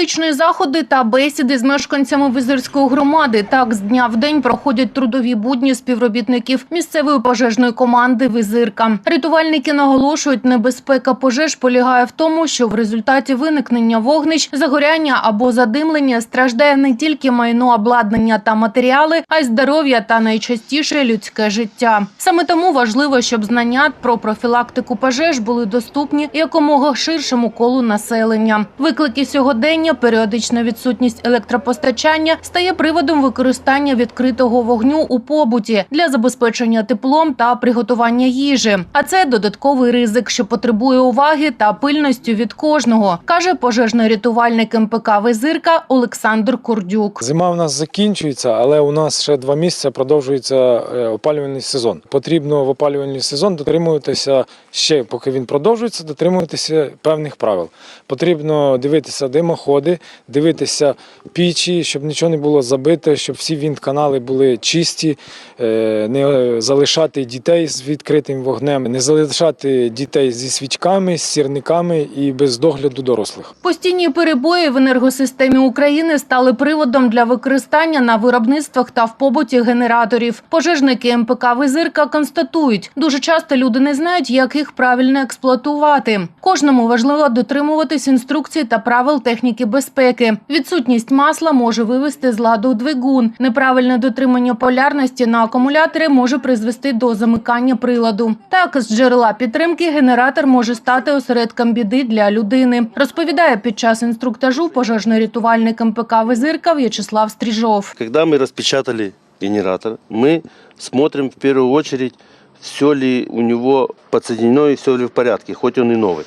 Профілактичні заходи та бесіди з мешканцями Визирської громади так з дня в день проходять трудові будні співробітників місцевої пожежної команди Визирка. Рятувальники наголошують, небезпека пожеж полягає в тому, що в результаті виникнення вогнищ, загоряння або задимлення страждає не тільки майно, обладнання та матеріали, а й здоров'я та найчастіше людське життя. Саме тому важливо, щоб знання про профілактику пожеж були доступні якомога ширшому колу населення. Виклики сьогодення, періодична відсутність електропостачання стає приводом використання відкритого вогню у побуті для забезпечення теплом та приготування їжі. А це додатковий ризик, що потребує уваги та пильності від кожного, каже пожежний рятувальник МПК Визирка Олександр Курдюк. Зима в нас закінчується, але у нас ще два місяці продовжується е, опалювальний сезон. Потрібно в опалювальний сезон дотримуватися ще, поки він продовжується, дотримуватися певних правил. Потрібно дивитися димоходи, дивитися пічі, щоб нічого не було забите, щоб всі вінт-канали були чисті, е, не залишати дітей з відкритим вогнем, не залишати дітей зі свічками, з сірниками і без догляду дорослих. Постійні перебої в енергосистемі України стали приводом для використання на виробництвах та в побуті генераторів. Пожежники МПК Визирка констатують, дуже часто люди не знають, як їх правильно експлуатувати. Кожному важливо дотримуватись інструкцій та правил техніки безпеки. Відсутність масла може вивести з ладу двигун. Неправильне дотримання полярності на акумуляторі може призвести до замикання приладу. Так, з джерела підтримки генератор може стати осередком біди для людини. Розповідає під час інструктажу пожежний рятувальник МПК Визирка В'ячеслав Стріжов. Когда мы распечатали генератор, мы смотрим в первую очередь, все ли у него подсоединено и все ли в порядке, хоть он и новый.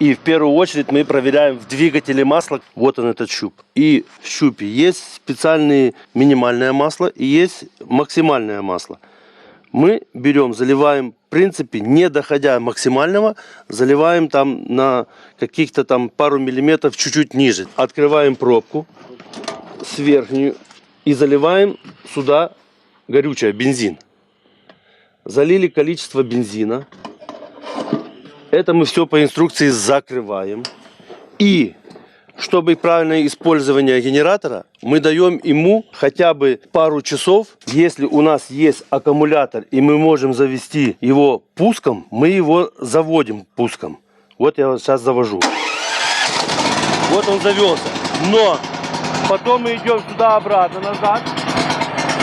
И в первую очередь мы проверяем в двигателе масло, вот он этот щуп. И в щупе есть специальное минимальное масло и есть максимальное масло. Мы берем, заливаем, в принципе, не доходя максимального, заливаем там на каких-то там пару миллиметров чуть-чуть ниже. Открываем пробку с верхнюю и заливаем сюда горючее, бензин. Залили количество бензина. Это мы все по инструкции закрываем. И чтобы правильное использование генератора, мы даем ему хотя бы пару часов. Если у нас есть аккумулятор и мы можем завести его пуском, мы его заводим пуском. Вот я сейчас завожу. Вот он завелся. Но потом мы идем сюда-обратно назад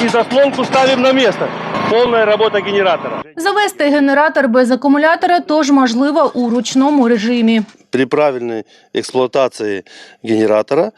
и заслонку ставим на место. Полная робота генератора. Завести генератор без акумулятора тож можливо у ручному режимі. При правильной експлуатації генератора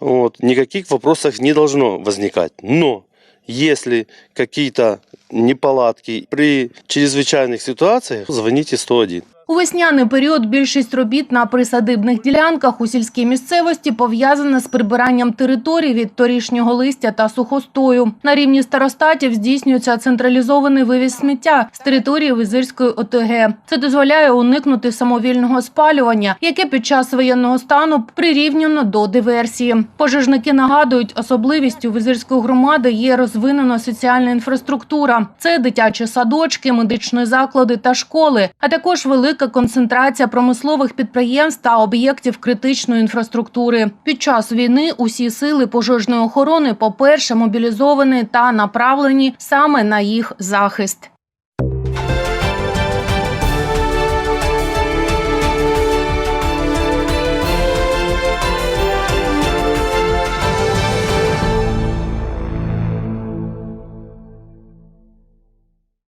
от, ніяких вопросов не должно возникать. Но если какие-то неполадки при чрезвычайных ситуациях, звоните 101. У весняний період більшість робіт на присадибних ділянках у сільській місцевості пов'язана з прибиранням територій від торішнього листя та сухостою. На рівні старостатів здійснюється централізований вивіз сміття з території Визирської ОТГ. Це дозволяє уникнути самовільного спалювання, яке під час воєнного стану прирівняно до диверсії. Пожежники нагадують, особливістю Визирської громади є розвинена соціальна інфраструктура. Це дитячі садочки, медичні заклади та школи, а також велика концентрація промислових підприємств та об'єктів критичної інфраструктури. Під час війни усі сили пожежної охорони, по-перше, мобілізовані та направлені саме на їх захист.